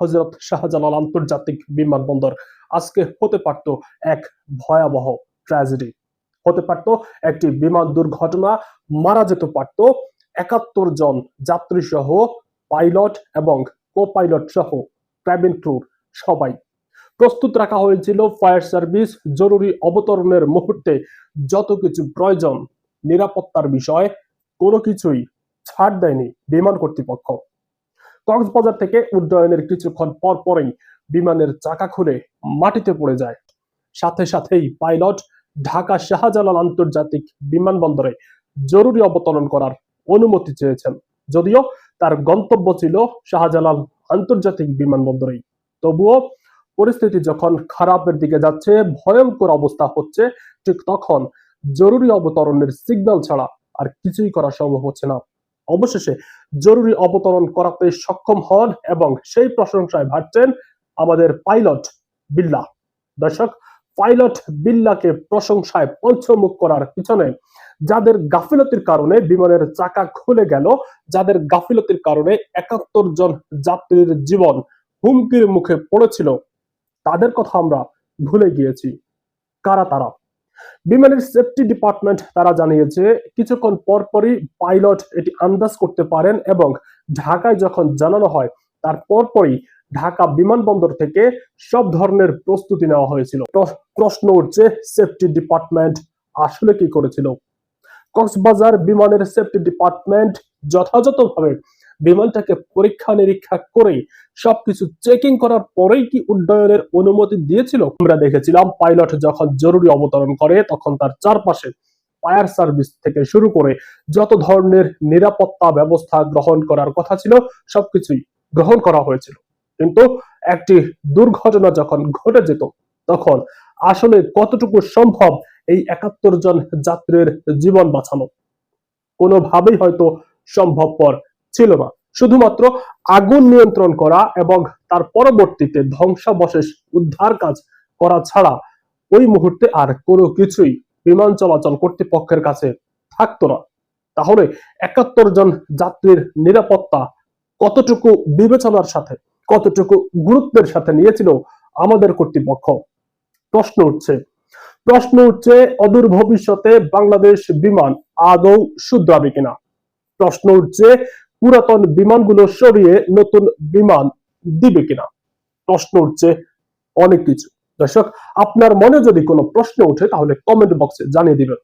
হজরত শাহজালাল আন্তর্জাতিক বিমানবন্দর। আজকে হতে পারত এক ভয়াবহ ট্র্যাজেডি হতে পারত একটি বিমান দুর্ঘটনা, মারা যেতে পারত একাত্তর জন যাত্রী সহ পাইলট এবং কো পাইলট সহ ক্যাবিন ক্রুর সবাই। প্রস্তুত রাখা হয়েছিল ফায়ার সার্ভিস জরুরি অবতরণের মুহূর্তে। যত কিছু প্রয়োজন, নিরাপত্তার বিষয় কোনো কিছুই ছাড় দেয়নি বিমান কর্তৃপক্ষ। কক্সবাজার থেকে উড্ডয়নের কিছুক্ষণ পর পরেই বিমানের চাকা খুলে মাটিতে পড়ে যায়। সাথে সাথেই পাইলট ঢাকা শাহজালাল আন্তর্জাতিক বিমানবন্দরে জরুরি অবতরণ করার অনুমতি চেয়েছেন। যদিও তার গন্তব্য ছিল শাহজালাল আন্তর্জাতিক বিমানবন্দরেই। তবুও পরিস্থিতি যখন খারাপের দিকে যাচ্ছে, ভয়ঙ্কর অবস্থা হচ্ছে, ঠিক তখন জরুরি অবতরণের সিগন্যাল ছাড়া আর কিছুই করা সম্ভব হচ্ছে না। অবশেষে জরুরি অবতরণ করাতে সক্ষম হন এবং সেই প্রশংসায় ভাটছেন আমাদের পাইলট বিল্লা। দর্শক, পাইলট বিল্লাকে প্রশংসায় পঞ্চমুখ করার পিছনে যাদের গাফিলতির কারণে বিমানের চাকা খুলে গেল, যাদের গাফিলতির কারণে একাত্তর জন যাত্রীর জীবন হুমকির মুখে পড়েছিল, তাদের কথা আমরা ভুলে গিয়েছি। কারা তারা? বিমানের সেফটি ডিপার্টমেন্ট তারা জানিয়েছে, কিছুক্ষণ পর পরই পাইলট এটি আন্দাজ করতে পারেন এবং ঢাকায় যখন জানানো হয়, তার পরপরই ঢাকা বিমানবন্দর থেকে সব ধরনের প্রস্তুতি নেওয়া হয়েছিল। প্রশ্ন উঠছে সেফটি ডিপার্টমেন্ট আসলে কি করেছিল? কক্সবাজার বিমানের সেফটি ডিপার্টমেন্ট যথাযথভাবে বিমানটাকে পরীক্ষা নিরীক্ষা করে সবকিছু চেকিং করার পরেই কি উড্ডয়নের অনুমতি দিয়েছিল? আমরা দেখেছিলাম পাইলট যখন জরুরি অবতরণ করে, তখন তার চারপাশে ফায়ার সার্ভিস থেকে শুরু করে যত ধরনের নিরাপত্তা ব্যবস্থা গ্রহণ করার কথা ছিল, সবকিছুই গ্রহণ করা হয়েছিল। কিন্তু একটি দুর্ঘটনা যখন ঘটে যেত, তখন আসলে কতটুকু সম্ভব এই একাত্তর জন যাত্রীর জীবন বাঁচানো? কোনোভাবেই হয়তো সম্ভবপর ছিল না। শুধুমাত্র আগুন নিয়ন্ত্রণ করা এবং তার পরবর্তীতে ধ্বংসাবশেষ উদ্ধার কাজ করা ছাড়া ওই মুহূর্তে আর কোনো কিছুই বিমান চলাচল কর্তৃপক্ষের কাছে থাকতো না। তাহলে একাত্তর জন যাত্রীর নিরাপত্তা কতটুকু বিবেচনার সাথে, কতটুকু গুরুত্বের সাথে নিয়েছিল আমাদের কর্তৃপক্ষ? প্রশ্ন উঠছে। প্রশ্ন উঠছে, অদূর ভবিষ্যতে বাংলাদেশ বিমান আদৌ শুধরাবে কিনা? প্রশ্ন উঠছে পুরাতন বিমানগুলো সরিয়ে নতুন বিমান দিবে কিনা? প্রশ্ন উঠছে অনেক কিছু। দর্শক, আপনার মনে যদি কোনো প্রশ্ন ওঠে, তাহলে কমেন্ট বক্সে জানিয়ে দিবেন।